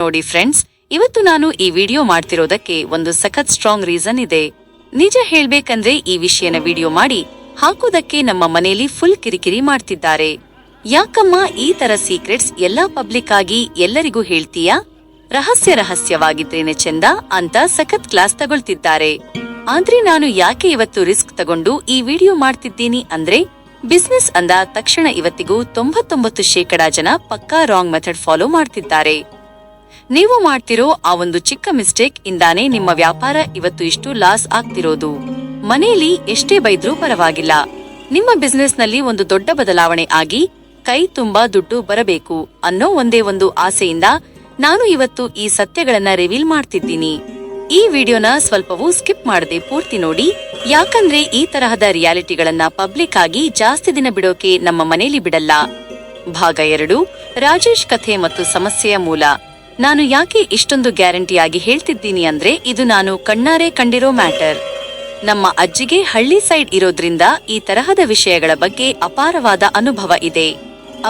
ನೋಡಿ ಫ್ರೆಂಡ್ಸ್ ಇವತ್ತು ನಾನು ಈ ವಿಡಿಯೋ ಮಾಡ್ತಿರೋದಕ್ಕೆ ಒಂದು ಸಖತ್ ಸ್ಟ್ರಾಂಗ್ ರೀಸನ್ ಇದೆ. ನಿಜ ಹೇಳ್ಬೇಕಂದ್ರೆ ಈ ವಿಷಯನ ವಿಡಿಯೋ ಮಾಡಿ ಹಾಕೋದಕ್ಕೆ ನಮ್ಮ ಮನೆಯಲ್ಲಿ ಫುಲ್ ಕಿರಿಕಿರಿ ಮಾಡ್ತಿದ್ದಾರೆ. ಯಾಕಮ್ಮ ಈ ತರ ಸೀಕ್ರೆಟ್ಸ್ ಎಲ್ಲಾ ಪಬ್ಲಿಕ್ ಆಗಿ ಎಲ್ಲರಿಗೂ ಹೇಳ್ತೀಯಾ? ರಹಸ್ಯ ರಹಸ್ಯವಾಗಿದ್ರೇನೆ ಚಂದ ಅಂತ ಸಖತ್ ಕ್ಲಾಸ್ ತಗೊಳ್ತಿದ್ದಾರೆ. ಆದ್ರೆ ನಾನು ಯಾಕೆ ಇವತ್ತು ರಿಸ್ಕ್ ತಗೊಂಡು ಈ ವಿಡಿಯೋ ಮಾಡ್ತಿದ್ದೀನಿ ಅಂದ್ರೆ ಬಿಸ್ನೆಸ್ ಅಂದ ತಕ್ಷಣ ಇವತ್ತಿಗೂ ತೊಂಬತ್ತೊಂಬತ್ತು ಶೇಕಡಾ ಜನ ಪಕ್ಕಾ ರಾಂಗ್ ಮೆಥಡ್ ಫಾಲೋ ಮಾಡ್ತಿದ್ದಾರೆ. ನೀವು ಮಾಡ್ತಿರೋ ಆ ಒಂದು ಚಿಕ್ಕ ಮಿಸ್ಟೇಕ್ ಇಂದಾನೇ ನಿಮ್ಮ ವ್ಯಾಪಾರ ಇವತ್ತು ಇಷ್ಟು ಲಾಸ್ ಆಗ್ತಿರೋದು. ಮನೆಯಲ್ಲಿ ಎಷ್ಟೇ ಬೈದ್ರೂ ಪರವಾಗಿಲ್ಲ. ನಿಮ್ಮ ಬಿಸ್ನೆಸ್ನಲ್ಲಿ ಒಂದು ದೊಡ್ಡ ಬದಲಾವಣೆ ಆಗಿ ಕೈ ತುಂಬಾ ದುಡ್ಡು ಬರಬೇಕು ಅನ್ನೋ ಒಂದೇ ಒಂದು ಆಸೆಯಿಂದ ನಾನು ಇವತ್ತು ಈ ಸತ್ಯಗಳನ್ನ ರಿವೀಲ್ ಮಾಡ್ತಿದ್ದೀನಿ. ಈ ವಿಡಿಯೋನ ಸ್ವಲ್ಪವೂ ಸ್ಕಿಪ್ ಮಾಡದೆ ಪೂರ್ತಿ ನೋಡಿ. ಯಾಕಂದ್ರೆ ಈ ತರಹದ ರಿಯಾಲಿಟಿಗಳನ್ನ ಪಬ್ಲಿಕ್ ಆಗಿ ಜಾಸ್ತಿ ದಿನ ಬಿಡೋಕೆ ನಮ್ಮ ಮನೇಲಿ ಬಿಡಲ್ಲ. ಭಾಗ ಎರಡು, ರಾಜೇಶ್ ಕಥೆ ಮತ್ತು ಸಮಸ್ಯೆಯ ಮೂಲ. ನಾನು ಯಾಕೆ ಇಷ್ಟೊಂದು ಗ್ಯಾರಂಟಿಯಾಗಿ ಹೇಳ್ತಿದ್ದೀನಿ ಅಂದ್ರೆ ಇದು ನಾನು ಕಣ್ಣಾರೆ ಕಂಡಿರೋ ಮ್ಯಾಟರ್. ನಮ್ಮ ಅಜ್ಜಿಗೆ ಹಳ್ಳಿ ಸೈಡ್ ಇರೋದ್ರಿಂದ ಈ ತರಹದ ವಿಷಯಗಳ ಬಗ್ಗೆ ಅಪಾರವಾದ ಅನುಭವ ಇದೆ.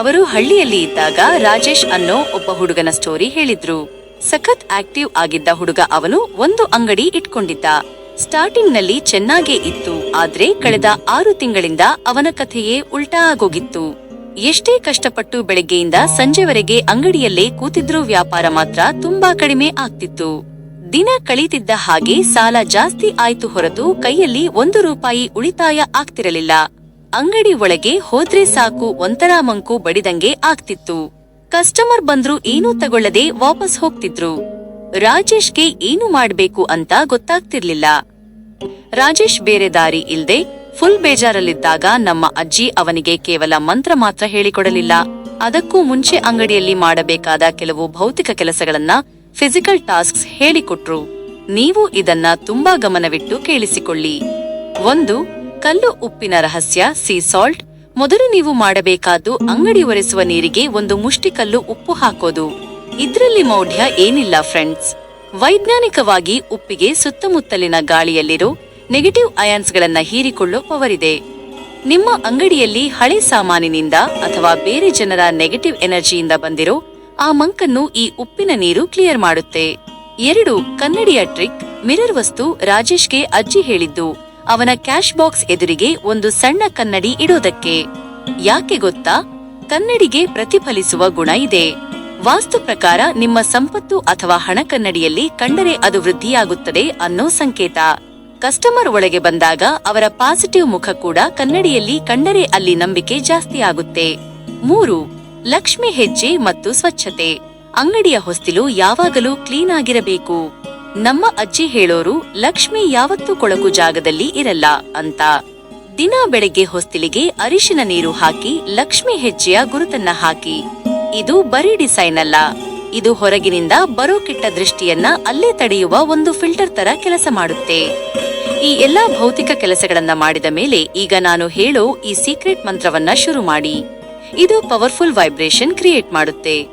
ಅವರು ಹಳ್ಳಿಯಲ್ಲಿ ಇದ್ದಾಗ ರಾಜೇಶ್ ಅನ್ನೋ ಒಬ್ಬ ಹುಡುಗನ ಸ್ಟೋರಿ ಹೇಳಿದ್ರು. ಸಖತ್ ಆಕ್ಟಿವ್ ಆಗಿದ್ದ ಹುಡುಗ ಅವನು ಒಂದು ಅಂಗಡಿ ಇಟ್ಕೊಂಡಿದ್ದ. ಸ್ಟಾರ್ಟಿಂಗ್ನಲ್ಲಿ ಚೆನ್ನಾಗೇ ಇತ್ತು, ಆದ್ರೆ ಕಳೆದ ಆರು ತಿಂಗಳಿಂದ ಅವನ ಕಥೆಯೇ ಉಲ್ಟಾ ಆಗೋಗಿತ್ತು. ಎಷ್ಟೇ ಕಷ್ಟಪಟ್ಟು ಬೆಳಗ್ಗೆಯಿಂದ ಸಂಜೆವರೆಗೆ ಅಂಗಡಿಯಲ್ಲೇ ಕೂತಿದ್ರೂ ವ್ಯಾಪಾರ ಮಾತ್ರ ತುಂಬಾ ಕಡಿಮೆ ಆಗ್ತಿತ್ತು. ದಿನ ಕಳೀತಿದ್ದ ಹಾಗೆ ಸಾಲ ಜಾಸ್ತಿ ಆಯ್ತು ಹೊರತು ಕೈಯಲ್ಲಿ ಒಂದು ರೂಪಾಯಿ ಉಳಿತಾಯ ಆಗ್ತಿರಲಿಲ್ಲ. ಅಂಗಡಿ ಒಳಗೆ ಹೋದ್ರೆ ಸಾಕು ಒಂಥರ ಮಂಕು ಬಡಿದಂಗೆ ಆಗ್ತಿತ್ತು. ಕಸ್ಟಮರ್ ಬಂದ್ರು ಏನೂ ತಗೊಳ್ಳದೆ ವಾಪಸ್ ಹೋಗ್ತಿದ್ರು. ರಾಜೇಶ್ಗೆ ಏನು ಮಾಡ್ಬೇಕು ಅಂತ ಗೊತ್ತಾಗ್ತಿರ್ಲಿಲ್ಲ. ರಾಜೇಶ್ ಬೇರೆ ದಾರಿ ಇಲ್ದೆ ಫುಲ್ ಬೇಜಾರಲ್ಲಿದ್ದಾಗ ನಮ್ಮ ಅಜ್ಜಿ ಅವನಿಗೆ ಕೇವಲ ಮಂತ್ರ ಮಾತ್ರ ಹೇಳಿಕೊಡಲಿಲ್ಲ. ಅದಕ್ಕೂ ಮುಂಚೆ ಅಂಗಡಿಯಲ್ಲಿ ಮಾಡಬೇಕಾದ ಕೆಲವು ಭೌತಿಕ ಕೆಲಸಗಳನ್ನ ಫಿಸಿಕಲ್ ಟಾಸ್ಕ್ಸ್ ಹೇಳಿಕೊಟ್ರು. ನೀವು ಇದನ್ನ ತುಂಬಾ ಗಮನವಿಟ್ಟು ಕೇಳಿಸಿಕೊಳ್ಳಿ. ಒಂದು, ಕಲ್ಲು ಉಪ್ಪಿನ ರಹಸ್ಯ ಸೀ ಸಾಲ್ಟ್ ಮೊದಲು ನೀವು ಮಾಡಬೇಕಾದ್ದು ಅಂಗಡಿ ಒರೆಸುವ ನೀರಿಗೆ ಒಂದು ಮುಷ್ಟಿಕಲ್ಲು ಉಪ್ಪು ಹಾಕೋದು. ಇದ್ರಲ್ಲಿ ಮೌಢ್ಯ ಏನಿಲ್ಲ ಫ್ರೆಂಡ್ಸ್ ವೈಜ್ಞಾನಿಕವಾಗಿ ಉಪ್ಪಿಗೆ ಸುತ್ತಮುತ್ತಲಿನ ಗಾಳಿಯಲ್ಲಿರೋ ನೆಗೆಟಿವ್ ಅಯಾನ್ಸ್ಗಳನ್ನ ಹೀರಿಕೊಳ್ಳೋ ಪವರ್ ಇದೆ. ನಿಮ್ಮ ಅಂಗಡಿಯಲ್ಲಿ ಹಳೆ ಸಾಮಾನಿನಿಂದ ಅಥವಾ ಬೇರೆ ಜನರ ನೆಗೆಟಿವ್ ಎನರ್ಜಿಯಿಂದ ಬಂದಿರೋ ಆ ಮಂಕನ್ನು ಈ ಉಪ್ಪಿನ ನೀರು ಕ್ಲಿಯರ್ ಮಾಡುತ್ತೆ. ಎರಡು, ಕನ್ನಡಿಯ ಟ್ರಿಕ್, ಮಿರರ್ ವಸ್ತು ರಾಜೇಶ್ಗೆ ಅಜ್ಜಿ ಹೇಳಿದ್ದು, ಅವನ ಕ್ಯಾಶ್ ಬಾಕ್ಸ್ ಎದುರಿಗೆ ಒಂದು ಸಣ್ಣ ಕನ್ನಡಿ ಇಡೋದಕ್ಕೆ. ಯಾಕೆ ಗೊತ್ತಾ? ಕನ್ನಡಿಗೆ ಪ್ರತಿಫಲಿಸುವ ಗುಣ ಇದೆ. ವಾಸ್ತು ಪ್ರಕಾರ ನಿಮ್ಮ ಸಂಪತ್ತು ಅಥವಾ ಹಣ ಕನ್ನಡಿಯಲ್ಲಿ ಕಂಡರೆ ಅದು ವೃದ್ಧಿಯಾಗುತ್ತದೆ ಅನ್ನೋ ಸಂಕೇತ. ಕಸ್ಟಮರ್ ಒಳಗೆ ಬಂದಾಗ ಅವರ ಪಾಸಿಟಿವ್ ಮುಖ ಕೂಡ ಕನ್ನಡಿಯಲ್ಲಿ ಕಂಡರೆ ಅಲ್ಲಿ ನಂಬಿಕೆ ಜಾಸ್ತಿ ಆಗುತ್ತೆ. ಮೂರು, ಲಕ್ಷ್ಮಿ ಹೆಜ್ಜೆ ಮತ್ತು ಸ್ವಚ್ಛತೆ. ಅಂಗಡಿಯ ಹೊಸ್ತಿಲು ಯಾವಾಗಲೂ ಕ್ಲೀನ್ ಆಗಿರಬೇಕು. ನಮ್ಮ ಅಜ್ಜಿ ಹೇಳೋರು, ಲಕ್ಷ್ಮಿ ಯಾವತ್ತೂ ಕೊಳಕು ಜಾಗದಲ್ಲಿ ಇರಲ್ಲ ಅಂತ. ದಿನ ಬೆಳಗ್ಗೆ ಹೊಸ್ತಿಲಿಗೆ ಅರಿಶಿನ ನೀರು ಹಾಕಿ, ಲಕ್ಷ್ಮಿ ಹೆಜ್ಜೆಯ ಗುರುತನ್ನ ಹಾಕಿ. ಇದು ಬರೀ ಡಿಸೈನ್ ಅಲ್ಲ. ಇದು ಹೊರಗಿನಿಂದ ಬರೋ ಕೆಟ್ಟ ದೃಷ್ಟಿಯನ್ನ ಅಲ್ಲೇ ತಡೆಯುವ ಒಂದು ಫಿಲ್ಟರ್ ತರ ಕೆಲಸ ಮಾಡುತ್ತೆ. ಈ ಎಲ್ಲಾ ಭೌತಿಕ ಕೆಲಸಗಳನ್ನ ಮಾಡಿದ ಮೇಲೆ ಈಗ ನಾನು ಹೇಳೋ ಈ ಸೀಕ್ರೆಟ್ ಮಂತ್ರವನ್ನ ಶುರು ಮಾಡಿ. ಇದು ಪವರ್ಫುಲ್ ವೈಬ್ರೇಷನ್ ಕ್ರಿಯೇಟ್ ಮಾಡುತ್ತೆ.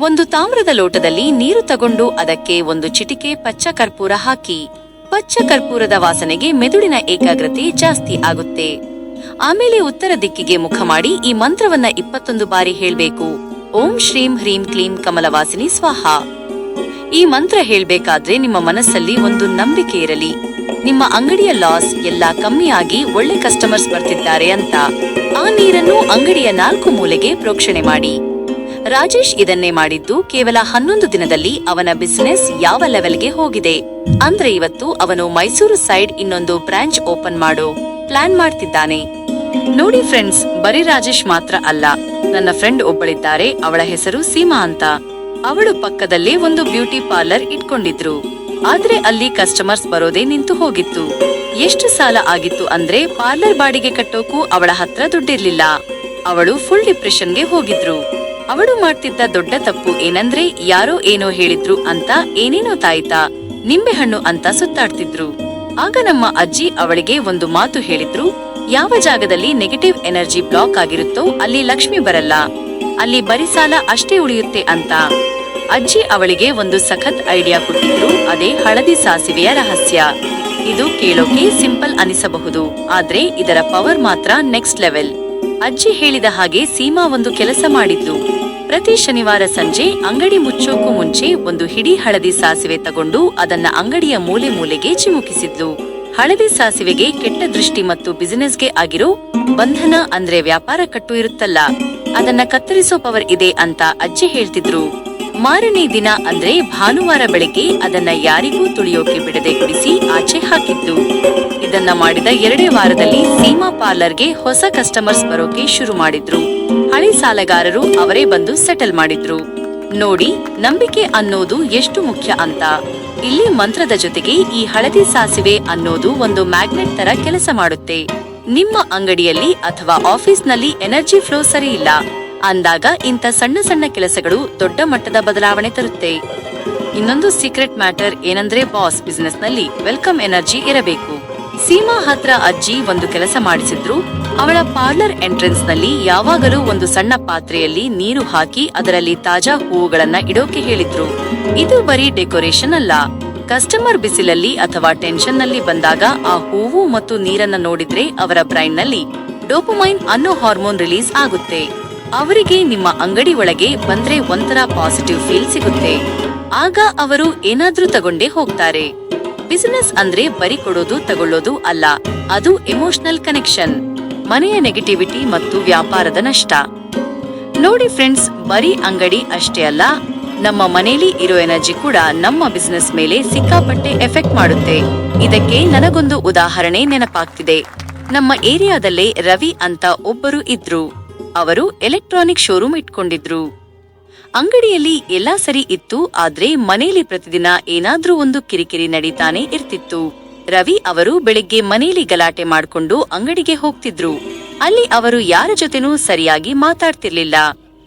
ಒಂದು ತಾಮ್ರದ ಲೋಟದಲ್ಲಿ ನೀರು ತಗೊಂಡು ಅದಕ್ಕೆ ಒಂದು ಚಿಟಿಕೆ ಪಚ್ಚ ಕರ್ಪೂರ ಹಾಕಿ. ಪಚ್ಚ ಕರ್ಪೂರದ ವಾಸನೆಗೆ ಮೆದುಳಿನ ಏಕಾಗ್ರತೆ ಜಾಸ್ತಿ ಆಗುತ್ತೆ. ಆಮೇಲೆ ಉತ್ತರ ದಿಕ್ಕಿಗೆ ಮುಖ ಮಾಡಿ ಈ ಮಂತ್ರವನ್ನ ಇಪ್ಪತ್ತೊಂದು ಬಾರಿ ಹೇಳ್ಬೇಕು. ಓಂ ಶ್ರೀಂ ಹ್ರೀಂ ಕ್ಲೀಂ ಕಮಲವಾಸಿನಿ ಸ್ವಾಹ. ಈ ಮಂತ್ರ ಹೇಳಬೇಕಾದ್ರೆ ನಿಮ್ಮ ಮನಸ್ಸಲ್ಲಿ ಒಂದು ನಂಬಿಕೆ ಇರಲಿ. ನಿಮ್ಮ ಅಂಗಡಿಯ ಲಾಸ್ ಎಲ್ಲ ಕಮ್ಮಿಯಾಗಿ ಒಳ್ಳೆ ಕಸ್ಟಮರ್ಸ್ ಬರ್ತಿದ್ದಾರೆ ಅಂತ. ಆ ನೀರನ್ನು ಅಂಗಡಿಯ ನಾಲ್ಕು ಮೂಲೆಗೆ ಪ್ರೋಕ್ಷಣೆ ಮಾಡಿ. ರಾಜೇಶ್ ಇದನ್ನೇ ಮಾಡಿದ್ದು ಕೇವಲ ಹನ್ನೊಂದು ದಿನದಲ್ಲಿ ಅವನ ಬಿಸಿನೆಸ್ ಯಾವ ಲೆವೆಲ್ಗೆ ಹೋಗಿದೆ. ಅಂದ್ರೆ ಇವತ್ತು ಅವನು ಮೈಸೂರು ಸೈಡ್ ಇನ್ನೊಂದು ಬ್ರಾಂಚ್ ಓಪನ್ ಮಾಡೋ ಪ್ಲಾನ್ ಮಾಡ್ತಿದ್ದಾನೆ. ನೋಡಿ ಫ್ರೆಂಡ್ಸ್ ಬರೀ ರಾಜೇಶ್ ಮಾತ್ರ ಅಲ್ಲ, ನನ್ನ ಫ್ರೆಂಡ್ ಒಬ್ಬಳಿದ್ದಾರೆ, ಅವಳ ಹೆಸರು ಸೀಮಾ ಅಂತ. ಅವಳು ಪಕ್ಕದಲ್ಲೇ ಒಂದು ಬ್ಯೂಟಿ ಪಾರ್ಲರ್ ಇಟ್ಕೊಂಡಿದ್ರು. ಆದ್ರೆ ಅಲ್ಲಿ ಕಸ್ಟಮರ್ಸ್ ಬರೋದೇ ನಿಂತು ಹೋಗಿತ್ತು. ಎಷ್ಟು ಸಾಲ ಆಗಿತ್ತು ಅಂದ್ರೆ ಪಾರ್ಲರ್ ಬಾಡಿಗೆ ಕಟ್ಟೋಕು ಅವಳ ಹತ್ರ ದುಡ್ಡಿರ್ಲಿಲ್ಲ. ಅವಳು ಫುಲ್ ಡಿಪ್ರೆಷನ್ಗೆ ಹೋಗಿದ್ರು. ಅವಳು ಮಾಡ್ತಿದ್ದ ದೊಡ್ಡ ತಪ್ಪು ಏನಂದ್ರೆ ಯಾರೋ ಏನೋ ಹೇಳಿದ್ರು ಅಂತ ಏನೇನೋ ತಾಯ್ತಾ, ನಿಂಬೆಹಣ್ಣು ಅಂತ ಸುತ್ತಾಡ್ತಿದ್ರು. ಆಗ ನಮ್ಮ ಅಜ್ಜಿ ಅವಳಿಗೆ ಒಂದು ಮಾತು ಹೇಳಿದ್ರು, ಯಾವ ಜಾಗದಲ್ಲಿ ನೆಗೆಟಿವ್ ಎನರ್ಜಿ ಬ್ಲಾಕ್ ಆಗಿರುತ್ತೋ ಅಲ್ಲಿ ಲಕ್ಷ್ಮಿ ಬರಲ್ಲ. ಅಲ್ಲಿ ಬರೀ ಸಾಲ ಅಷ್ಟೇ ಉಳಿಯುತ್ತೆ ಅಂತ. ಅಜ್ಜಿ ಅವಳಿಗೆ ಒಂದು ಸಖತ್ ಐಡಿಯಾ ಕೊಟ್ಟಿದ್ರು ಅದೇ ಹಳದಿ ಸಾಸಿವೆಯ ರಹಸ್ಯ. ಇದು ಕೇಳೋಕೆ ಸಿಂಪಲ್ ಅನಿಸಬಹುದು. ಆದ್ರೆ ಇದರ ಪವರ್ ಮಾತ್ರ ನೆಕ್ಸ್ಟ್ ಲೆವೆಲ್. ಅಜ್ಜಿ ಹೇಳಿದ ಹಾಗೆ ಸೀಮಾ ಒಂದು ಕೆಲಸ ಮಾಡಿದ್ಲು ಪ್ರತಿ ಶನಿವಾರ ಸಂಜೆ ಅಂಗಡಿ ಮುಚ್ಚೋಕು ಮುಂಚೆ ಒಂದು ಹಿಡಿ ಹಳದಿ ಸಾಸಿವೆ ತಗೊಂಡು ಅದನ್ನ ಅಂಗಡಿಯ ಮೂಲೆ ಮೂಲೆಗೆ ಚಿಮುಕಿಸಿದ್ಲು. ಹಳದಿ ಸಾಸಿವೆಗೆ ಕೆಟ್ಟ ದೃಷ್ಟಿ ಮತ್ತು ಬಿಸಿನೆಸ್ಗೆ ಆಗಿರೋ ಬಂಧನ ಅಂದ್ರೆ ವ್ಯಾಪಾರ ಕಟ್ಟು ಇರುತ್ತಲ್ಲ, ಅದನ್ನ ಕತ್ತರಿಸೋ ಪವರ್ ಇದೆ ಅಂತ ಅಜ್ಜಿ ಹೇಳ್ತಿದ್ರು. ಮಾರನೇ ದಿನ ಅಂದ್ರೆ ಭಾನುವಾರ ಬೆಳಗ್ಗೆ ಅದನ್ನ ಯಾರಿಗೂ ತುಳಿಯೋಕೆ ಬಿಡದೆ ಗುಡಿಸಿ ಆಚೆ ಹಾಕಿತ್ತು ಇದನ್ನ ಮಾಡಿದ ಎರಡೇ ವಾರದಲ್ಲಿ ಸೀಮಾ ಪಾರ್ಲರ್ಗೆ ಹೊಸ ಕಸ್ಟಮರ್ಸ್ ಬರೋಕೆ ಶುರು ಮಾಡಿದ್ರು. ಹಳೆ ಸಾಲಗಾರರು ಅವರೇ ಬಂದು ಸೆಟಲ್ ಮಾಡಿದ್ರು. ನೋಡಿ, ನಂಬಿಕೆ ಅನ್ನೋದು ಎಷ್ಟು ಮುಖ್ಯ ಅಂತ. ಇಲ್ಲಿ ಮಂತ್ರದ ಜೊತೆಗೆ ಈ ಹಳದಿ ಸಾಸಿವೆ ಅನ್ನೋದು ಒಂದು ಮ್ಯಾಗ್ನೆಟ್ ತರ ಕೆಲಸ ಮಾಡುತ್ತೆ. ನಿಮ್ಮ ಅಂಗಡಿಯಲ್ಲಿ ಅಥವಾ ಆಫೀಸ್ನಲ್ಲಿ ಎನರ್ಜಿ ಫ್ಲೋ ಸರಿ ಇಲ್ಲ. ಅಂದಾಗ ಇಂಥ ಸಣ್ಣ ಸಣ್ಣ ಕೆಲಸಗಳು ದೊಡ್ಡ ಮಟ್ಟದ ಬದಲಾವಣೆ ತರುತ್ತೆ. ಇನ್ನೊಂದು ಸೀಕ್ರೆಟ್ ಮ್ಯಾಟರ್ ಏನಂದ್ರೆ ಬಾಸ್ ಬಿಸಿನೆಸ್ನಲ್ಲಿ ವೆಲ್ಕಮ್ ಎನರ್ಜಿ ಇರಬೇಕು. ಸೀಮಾ ಹತ್ರ ಅಜ್ಜಿ ಒಂದು ಕೆಲಸ ಮಾಡಿಸಿದ್ರು. ಅವಳ ಪಾರ್ಲರ್ ಎಂಟ್ರೆನ್ಸ್ನಲ್ಲಿ ಯಾವಾಗಲೂ ಒಂದು ಸಣ್ಣ ಪಾತ್ರೆಯಲ್ಲಿ ನೀರು ಹಾಕಿ ಅದರಲ್ಲಿ ತಾಜಾ ಹೂವುಗಳನ್ನ ಇಡೋಕೆ ಹೇಳಿದ್ರು. ಇದು ಬರೀ ಡೆಕೋರೇಷನ್ ಅಲ್ಲ. ಕಸ್ಟಮರ್ ಬಿಸಿಲಲ್ಲಿ ಅಥವಾ ಟೆನ್ಷನ್ನಲ್ಲಿ ಬಂದಾಗ ಆ ಹೂವು ಮತ್ತು ನೀರನ್ನ ನೋಡಿದ್ರೆ ಅವರ ಬ್ರೈನ್ನಲ್ಲಿ ಡೋಪಮೈನ್ ಅನ್ನೋ ಹಾರ್ಮೋನ್ ರಿಲೀಸ್ ಆಗುತ್ತೆ. ಅವರಿಗೆ ನಿಮ್ಮ ಅಂಗಡಿ ಒಳಗೆ ಬಂದ್ರೆ ಒಂಥರ ಪಾಸಿಟಿವ್ ಫೀಲ್ ಸಿಗುತ್ತೆ. ಆಗ ಅವರು ಏನಾದ್ರೂ ತಗೊಂಡೇ ಹೋಗ್ತಾರೆ. ಬಿಸಿನೆಸ್ ಅಂದ್ರೆ ಬರಿ ಕೊಡೋದು, ತಗೊಳ್ಳೋದು ಅಲ್ಲ. ಅದು ಎಮೋಷನಲ್ ಕನೆಕ್ಷನ್ ಮನೆಯ ನೆಗೆಟಿವಿಟಿ ಮತ್ತು ವ್ಯಾಪಾರದ ನಷ್ಟ. ನೋಡಿ ಫ್ರೆಂಡ್ಸ್ ಬರೀ ಅಂಗಡಿ ಅಷ್ಟೇ ಅಲ್ಲ, ನಮ್ಮ ಮನೇಲಿ ಇರೋ ಎನರ್ಜಿ ಕೂಡ ನಮ್ಮ ಬಿಸಿನೆಸ್ ಮೇಲೆ ಸಿಕ್ಕಾಪಟ್ಟೆ ಎಫೆಕ್ಟ್ ಮಾಡುತ್ತೆ. ಇದಕ್ಕೆ ನನಗೊಂದು ಉದಾಹರಣೆ ನೆನಪಾಗ್ತಿದೆ. ನಮ್ಮ ಏರಿಯಾದಲ್ಲೇ ರವಿ ಅಂತ ಒಬ್ಬರು ಇದ್ರು. ಅವರು ಎಲೆಕ್ಟ್ರಾನಿಕ್ ಶೋರೂಮ್ ಇಟ್ಕೊಂಡಿದ್ರು. ಅಂಗಡಿಯಲ್ಲಿ ಎಲ್ಲಾ ಸರಿ ಇತ್ತು, ಆದ್ರೆ ಮನೆಯಲ್ಲಿ ಪ್ರತಿದಿನ ಏನಾದ್ರೂ ಒಂದು ಕಿರಿಕಿರಿ ನಡೀತಾನೆ ಇರ್ತಿತ್ತು. ರವಿ ಅವರು ಬೆಳಿಗ್ಗೆ ಮನೆಯಲ್ಲಿ ಗಲಾಟೆ ಮಾಡ್ಕೊಂಡು ಅಂಗಡಿಗೆ ಹೋಗ್ತಿದ್ರು. ಅಲ್ಲಿ ಅವರು ಯಾರ ಜೊತೆನೂ ಸರಿಯಾಗಿ ಮಾತಾಡ್ತಿರ್ಲಿಲ್ಲ.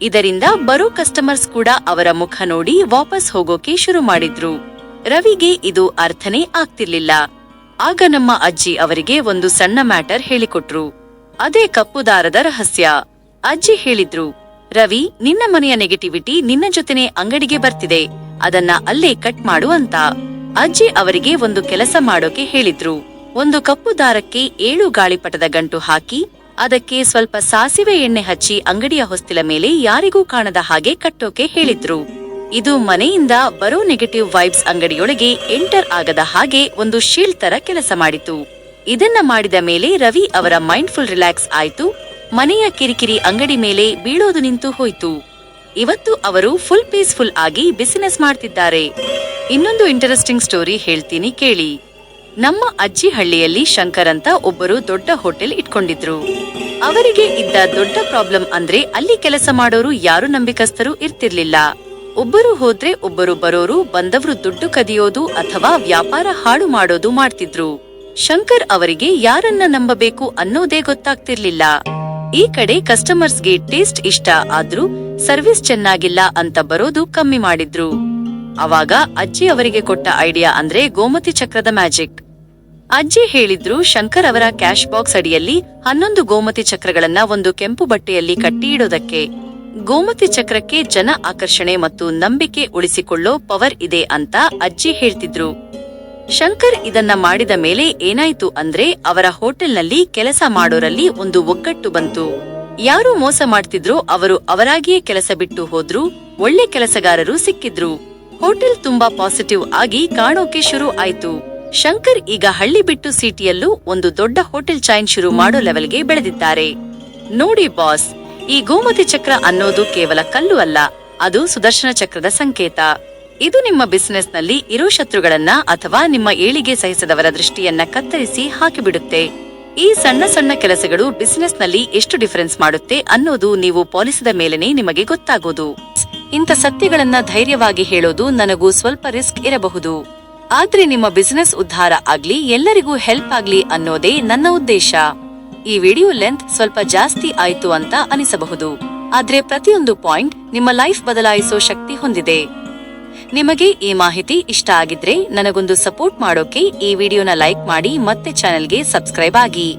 ಇದರಿಂದ ಬರೋ ಕಸ್ಟಮರ್ಸ್ ಕೂಡ ಅವರ ಮುಖ ನೋಡಿ ವಾಪಸ್ ಹೋಗೋಕೆ ಶುರು ಮಾಡಿದ್ರು. ರವಿಗೆ ಇದು ಅರ್ಥನೇ ಆಗ್ತಿರ್ಲಿಲ್ಲ. ಆಗ ನಮ್ಮ ಅಜ್ಜಿ ಅವರಿಗೆ ಒಂದು ಸಣ್ಣ ಮ್ಯಾಟರ್ ಹೇಳಿಕೊಟ್ರು. ಅದೇ ಕಪ್ಪು ದಾರದ ರಹಸ್ಯ. ಅಜ್ಜಿ ಹೇಳಿದ್ರು, ರವಿ, ನಿನ್ನ ಮನೆಯ ನೆಗೆಟಿವಿಟಿ ನಿನ್ನ ಜೊತೆನೆ ಅಂಗಡಿಗೆ ಬರ್ತಿದೆ, ಅದನ್ನ ಅಲ್ಲೇ ಕಟ್ ಮಾಡು ಅಂತ. ಅಜ್ಜಿ ಅವರಿಗೆ ಒಂದು ಕೆಲಸ ಮಾಡೋಕೆ ಹೇಳಿದ್ರು. ಒಂದು ಕಪ್ಪು ದಾರಕ್ಕೆ ಏಳು ಗಾಳಿಪಟದ ಗಂಟು ಹಾಕಿ, ಅದಕ್ಕೆ ಸ್ವಲ್ಪ ಸಾಸಿವೆ ಎಣ್ಣೆ ಹಚ್ಚಿ ಅಂಗಡಿಯ ಹೊಸ್ತಿಲ ಮೇಲೆ ಯಾರಿಗೂ ಕಾಣದ ಹಾಗೆ ಕಟ್ಟೋಕೆ ಹೇಳಿದ್ರು. ಇದು ಮನೆಯಿಂದ ಬರೋ ನೆಗೆಟಿವ್ ವೈಬ್ಸ್ ಅಂಗಡಿಯೊಳಗೆ ಎಂಟರ್ ಆಗದ ಹಾಗೆ ಒಂದು ಶೀಲ್ಡ್ ತರ ಕೆಲಸ ಮಾಡಿತು. ಇದನ್ನ ಮಾಡಿದ ಮೇಲೆ ರವಿ ಅವರ ಮೈಂಡ್ಫುಲ್ ರಿಲ್ಯಾಕ್ಸ್ ಆಯ್ತು. ಮನೆಯ ಕಿರಿಕಿರಿ ಅಂಗಡಿ ಮೇಲೆ ಬೀಳೋದು ನಿಂತು ಹೋಯ್ತು. ಇವತ್ತು ಅವರು ಫುಲ್ ಪೀಸ್ಫುಲ್ ಆಗಿ ಬಿಸಿನೆಸ್ ಮಾಡ್ತಿದ್ದಾರೆ. ಇನ್ನೊಂದು ಇಂಟರೆಸ್ಟಿಂಗ್ ಸ್ಟೋರಿ ಹೇಳ್ತೀನಿ ಕೇಳಿ. ನಮ್ಮ ಅಜ್ಜಿ ಹಳ್ಳಿಯಲ್ಲಿ ಶಂಕರ್ ಅಂತ ಒಬ್ಬರು ದೊಡ್ಡ ಹೋಟೆಲ್ ಇಟ್ಕೊಂಡಿದ್ರು. ಅವರಿಗೆ ಇದ್ದ ದೊಡ್ಡ ಪ್ರಾಬ್ಲಮ್ ಅಂದ್ರೆ ಅಲ್ಲಿ ಕೆಲಸ ಮಾಡೋರು ಯಾರು ನಂಬಿಕಸ್ಥರು ಇರ್ತಿರ್ಲಿಲ್ಲ. ಒಬ್ಬರು ಹೋದ್ರೆ ಒಬ್ಬರು ಬರೋರು, ಬಂದವರು ದುಡ್ಡು ಕದಿಯೋದು ಅಥವಾ ವ್ಯಾಪಾರ ಹಾಳು ಮಾಡೋದು ಮಾಡ್ತಿದ್ರು. ಶಂಕರ್ ಅವರಿಗೆ ಯಾರನ್ನ ನಂಬಬೇಕು ಅನ್ನೋದೇ ಗೊತ್ತಾಗ್ತಿರ್ಲಿಲ್ಲ. ಈ ಕಡೆ ಕಸ್ಟಮರ್ಸ್ಗೆ ಟೇಸ್ಟ್ ಇಷ್ಟ ಆದ್ರೂ ಸರ್ವಿಸ್ ಚೆನ್ನಾಗಿಲ್ಲ ಅಂತ ಬರೋದು ಕಮ್ಮಿ ಮಾಡಿದ್ರು. ಅವಾಗ ಅಜ್ಜಿ ಅವರಿಗೆ ಕೊಟ್ಟ ಐಡಿಯಾ ಅಂದ್ರೆ ಗೋಮತಿ ಚಕ್ರದ ಮ್ಯಾಜಿಕ್. ಅಜ್ಜಿ ಹೇಳಿದ್ರು ಶಂಕರ್ ಅವರ ಕ್ಯಾಶ್ ಬಾಕ್ಸ್ ಅಡಿಯಲ್ಲಿ ಹನ್ನೊಂದು ಗೋಮತಿ ಚಕ್ರಗಳನ್ನ ಒಂದು ಕೆಂಪು ಬಟ್ಟೆಯಲ್ಲಿ ಕಟ್ಟಿ ಇಡೋದಕ್ಕೆ. ಗೋಮತಿ ಚಕ್ರಕ್ಕೆ ಜನ ಆಕರ್ಷಣೆ ಮತ್ತು ನಂಬಿಕೆ ಉಳಿಸಿಕೊಳ್ಳೋ ಪವರ್ ಇದೆ ಅಂತ ಅಜ್ಜಿ ಹೇಳ್ತಿದ್ರು. ಶಂಕರ್ ಇದನ್ನ ಮಾಡಿದ ಮೇಲೆ ಏನಾಯ್ತು ಅಂದ್ರೆ ಅವರ ಹೋಟೆಲ್ನಲ್ಲಿ ಕೆಲಸ ಮಾಡೋರಲ್ಲಿ ಒಂದು ಒಗ್ಗಟ್ಟು ಬಂತು. ಯಾರು ಮೋಸ ಮಾಡ್ತಿದ್ರೋ ಅವರು ಅವರಾಗಿಯೇ ಕೆಲಸ ಬಿಟ್ಟು ಹೋದ್ರು, ಒಳ್ಳೆ ಕೆಲಸಗಾರರು ಸಿಕ್ಕಿದ್ರು. ಹೋಟೆಲ್ ತುಂಬಾ ಪಾಸಿಟಿವ್ ಆಗಿ ಕಾಣೋಕೆ ಶುರು ಆಯ್ತು. ಶಂಕರ್ ಈಗ ಹಳ್ಳಿ ಬಿಟ್ಟು ಸಿಟಿಯಲ್ಲೂ ಒಂದು ದೊಡ್ಡ ಹೋಟೆಲ್ ಚೈನ್ ಶುರು ಮಾಡೋ ಲೆವೆಲ್ಗೆ ಬೆಳೆದಿದ್ದಾರೆ. ನೋಡಿ ಬಾಸ್, ಈ ಗೋಮತಿ ಚಕ್ರ ಅನ್ನೋದು ಕೇವಲ ಕಲ್ಲು ಅಲ್ಲ, ಅದು ಸುದರ್ಶನ ಚಕ್ರದ ಸಂಕೇತ. ಇದು ನಿಮ್ಮ ಬಿಸ್ನೆಸ್ನಲ್ಲಿ ಇರೋ ಶತ್ರುಗಳನ್ನ ಅಥವಾ ನಿಮ್ಮ ಏಳಿಗೆ ಸಹಿಸದವರ ದೃಷ್ಟಿಯನ್ನ ಕತ್ತರಿಸಿ ಹಾಕಿಬಿಡುತ್ತೆ. ಈ ಸಣ್ಣ ಸಣ್ಣ ಕೆಲಸಗಳು ಬಿಸ್ನೆಸ್ನಲ್ಲಿ ಎಷ್ಟು ಡಿಫರೆನ್ಸ್ ಮಾಡುತ್ತೆ ಅನ್ನೋದು ನೀವು ಪಾಲಿಸಿದ ಮೇಲೆನೆ ನಿಮಗೆ ಗೊತ್ತಾಗೋದು. ಇಂಥ ಸತ್ಯಗಳನ್ನ ಧೈರ್ಯವಾಗಿ ಹೇಳೋದು ನನಗೂ ಸ್ವಲ್ಪ ರಿಸ್ಕ್ ಇರಬಹುದು. ಆದ್ರೆ ನಿಮ್ಮ ಬಿಸಿನೆಸ್ ಉದ್ಧಾರ ಆಗ್ಲಿ, ಎಲ್ಲರಿಗೂ ಹೆಲ್ಪ್ ಆಗ್ಲಿ ಅನ್ನೋದೇ ನನ್ನ ಉದ್ದೇಶ. ಈ ವಿಡಿಯೋ ಲೆಂತ್ ಸ್ವಲ್ಪ ಜಾಸ್ತಿ ಆಯ್ತು ಅಂತ ಅನಿಸಬಹುದು. ಆದ್ರೆ ಪ್ರತಿಯೊಂದು ಪಾಯಿಂಟ್ ನಿಮ್ಮ ಲೈಫ್ ಬದಲಾಯಿಸೋ ಶಕ್ತಿ ಹೊಂದಿದೆ. ನಿಮಗೆ ಈ ಮಾಹಿತಿ ಇಷ್ಟ ಆಗಿದ್ರೆ ನನಗೊಂದು ಸಪೋರ್ಟ್ ಮಾಡೋಕೆ ಈ ವಿಡಿಯೋನ ಲೈಕ್ ಮಾಡಿ ಮತ್ತೆ ಚಾನೆಲ್ಗೆ ಸಬ್ಸ್ಕ್ರೈಬ್ ಆಗಿ.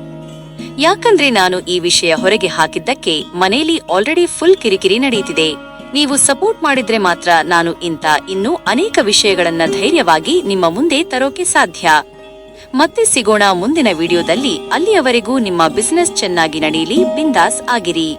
ಯಾಕಂದ್ರೆ ನಾನು ಈ ವಿಷಯ ಹೊರಗೆ ಹಾಕಿದ್ದಕ್ಕೆ ಮನೆಯಲ್ಲಿ ಆಲ್ರೆಡಿ ಫುಲ್ ಕಿರಿಕಿರಿ ನಡೆಯುತ್ತಿದೆ ನೀವು ಸಪೋರ್ಟ್ ಮಾಡಿದ್ರೆ ಮಾತ್ರ ನಾನು ಇಂಥ ಇನ್ನೂ ಅನೇಕ ವಿಷಯಗಳನ್ನ ಧೈರ್ಯವಾಗಿ ನಿಮ್ಮ ಮುಂದೆ ತರೋಕೆ ಸಾಧ್ಯ. ಮತ್ತೆ ಸಿಗೋಣ ಮುಂದಿನ ವಿಡಿಯೋದಲ್ಲಿ. ಅಲ್ಲಿಯವರೆಗೂ ನಿಮ್ಮ ಬಿಸಿನೆಸ್ ಚೆನ್ನಾಗಿ ನಡೆಯಲಿ ಬಿಂದಾಸ್ ಆಗಿರಿ.